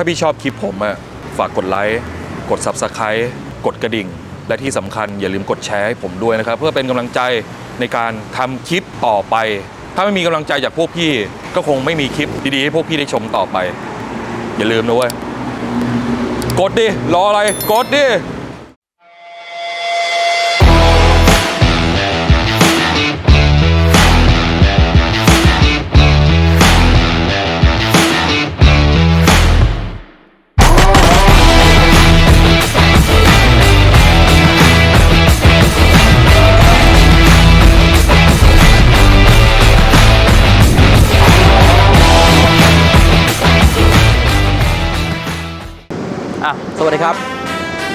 ถ้าพี่ชอบคลิปผมอะฝากกดไลค์ กด Subscribe กดกระดิ่ง และที่สำคัญอย่าลืมกดแชร์ให้ผมด้วยนะครับ เพื่อเป็นกำลังใจในการทำคลิปต่อไป ถ้าไม่มีกำลังใจจากพวกพี่ก็คงไม่มีคลิปดีๆให้พวกพี่ได้ชมต่อไป อย่าลืมนะเว้ยกดดิ รออะไร กดดิ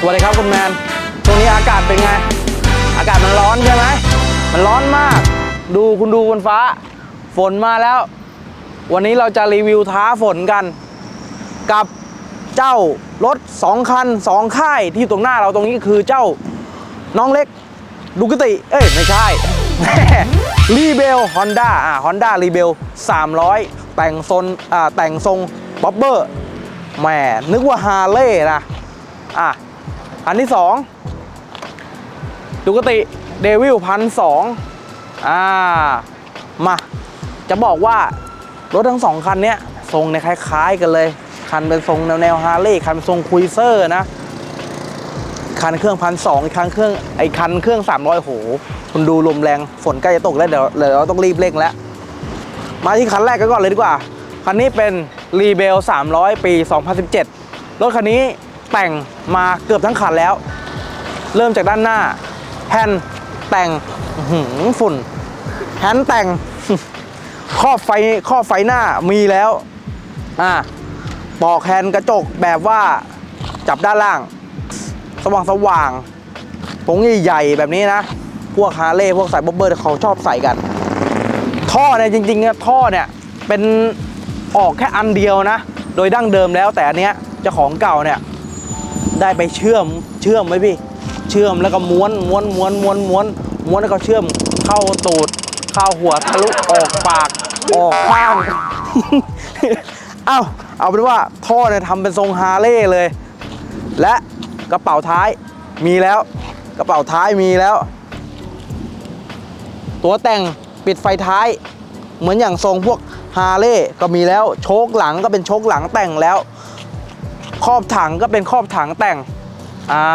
วัสดีครับคุณแมนช่วงนี้อากาศเป็นไง อากาศมันร้อนใช่ไหม มันร้อนมาก ดูคุณดูบนฟ้า ฝนมาแล้ว วันนี้เราจะรีวิวท้าฝนกัน กับเจ้ารถ2คัน2ค่ายที่อยู่ตรงหน้าเราตรงนี้คือเจ้าน้องเล็กดูกติ เอ้ย ไม่ใช่รีเบลฮอนด้าอ่าฮอนด้ารีเบล300 แต่งทรงอ่าแต่งทรงบ๊อบเบอร์แหมนึกว่าฮาร์เลย์นะอะ อันที่สองดูกติเดวิลพันสองอ่า มา จะบอกว่ารถทั้งสองคันเนี้ยทรงในยคล้าย ๆ กันเลย คันเป็นทรงแนวแนวฮาร์เลย์คันเป็นทรงคุยเซอร์นะ คันเครื่องพันสองคันเครื่องไอคันเครื่อง300โหคุณดูลมแรงฝนใกล้จะตกแล้วเดี๋ยวเดี๋ยวเราต้องรีบเร่งแล้ว มาที่คันแรกกันก่อนเลยดีกว่า คันนี้เป็นรีเบล300 ปี 2017 รถคันนี้ แต่งมาเกือบทั้งคันแล้ว เริ่มจากด้านหน้าแฮนแต่งหืฝุ่นแฮนแต่งครอบไฟครอบไฟหน้ามีแล้วอ่าปอกแฮนกระจกแบบว่าจับด้านล่าง สว่างสว่างผงใหญ่ๆแบบนี้นะ พวกฮาร์เลย์พวกสายบ๊อบเบอร์เขาชอบใส่กัน ท่อเนี่ยจริงๆเนี่ยท่อเนี่ยเป็นออกแค่อันเดียวนะ โดยดั้งเดิมแล้วแต่อันเนี้ยจ้าของเก่าเนี่ย ได้ไปเชื่อมเชื่อมไว้พี่ เชื่อมแล้วก็ม้วนม้วนม้วนม้วนม้วนม้วนแล้วก็เชื่อมเข้าตูดเข้าหัวทะลุออกปากออกข้างเอ้าเอาเป็นว่าท่อเนี่ยทำเป็นทรงฮาร์เลย์เลย และกระเป๋าท้ายมีแล้ว กระเป๋าท้ายมีแล้ว ตัวแต่งปิดไฟท้าย เหมือนอย่างทรงพวกฮาร์เลย์ก็มีแล้ว โชคหลังก็เป็นโชคหลังแต่งแล้ว ครอบถังก็เป็นครอบถังแต่งอ่า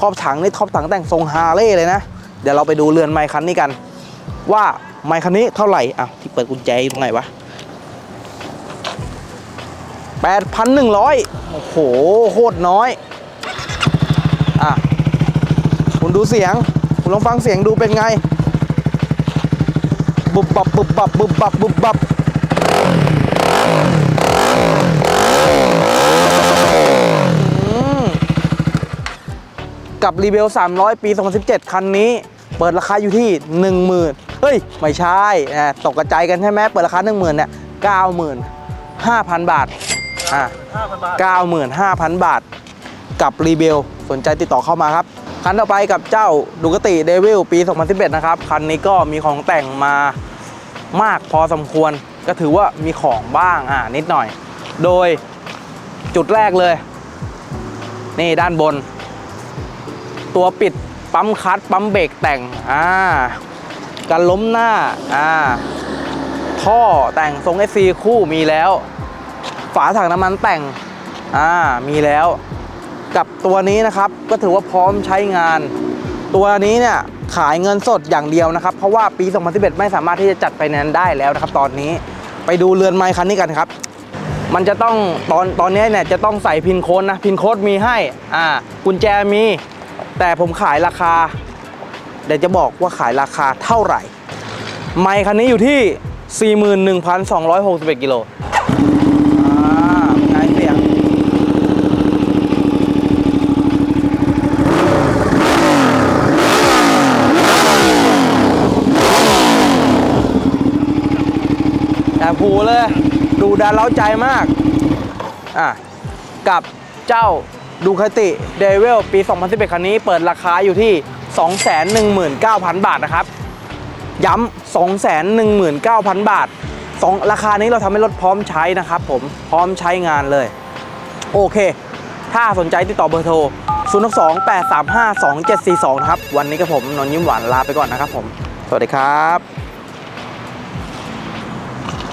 ครอบถังนี่ครอบถังแต่งทรงฮาร์เลย์เลยนะ เดี๋ยวเราไปดูเรือนไมค์คันนี้กัน ว่าไมค์คันนี้เท่าไหร่อะที่เปิดกุญแจอยู่ตรงไหนวะ8,100 โอ้โห โคตรน้อย อะ คุณดูเสียง คุณลองฟังเสียงดูเป็นไง บุบบับ บุบบับ บุบบับ บุบบับ กับรีเบล300 ปี 2017 คันนี้ เปิดราคาอยู่ที่ 10,000เฮ้ย ไม่ใช่อ่าตกกระจายกันใช่ไหมเปิดราคา 10,000เนี่ย95,000 บาทอ่า95,000 บาท กับรีเบลสนใจติดต่อเข้ามาครับ คันต่อไปกับเจ้าดูกติเดวิลปี 2011 นะครับ คันนี้ก็มีของแต่งมามากพอสมควรก็ถือว่ามีของบ้างอ่านิดหน่อย โดยจุดแรกเลย นี่ด้านบน ตัวปิดปั๊มคลัตช์ปั๊มเบรกแต่งอ่ากันล้มหน้าอ่าท่อแต่งทรง SC คู่มีแล้ว ฝาถังน้ำมันแต่งอ่ามีแล้ว กับตัวนี้นะครับก็ถือว่าพร้อมใช้งาน ตัวนี้เนี่ยขายเงินสดอย่างเดียวนะครับ เพราะว่าปี 2011 ไม่สามารถที่จะจัดไฟแนนซ์ได้แล้วนะครับ ตอนนี้ไปดูเรือนไม้คันนี้กันครับ มันจะต้องตอนตอนนี้เนี่ยจะต้องใส่พินโค้ดนะพินโค้ดมีให้อ่ากุญแจมี แต่ผมขายราคา เดี๋ยวจะบอกว่าขายราคาเท่าไหร่ ไมค์คันนี้อยู่ที่ 41,261กิโลอ่าเป็นไงเสียง แต่ผูเลย ดูดันเล้าใจมาก อะ กับเจ้า ดูคติเดวิลปี 2011 คันนี้เปิดราคาอยู่ที่ 219,000 บาทนะครับ ย้ำ 219,000 บาทสองราคานี้เราทำให้รถพร้อมใช้นะครับผมพร้อมใช้งานเลย โอเค ถ้าสนใจติดต่อเบอร์โทร 0 2 8 3 5 2 7 4 2 นะครับ วันนี้กับผมนนยิ้มหวานลาไปก่อนนะครับผม สวัสดีครับ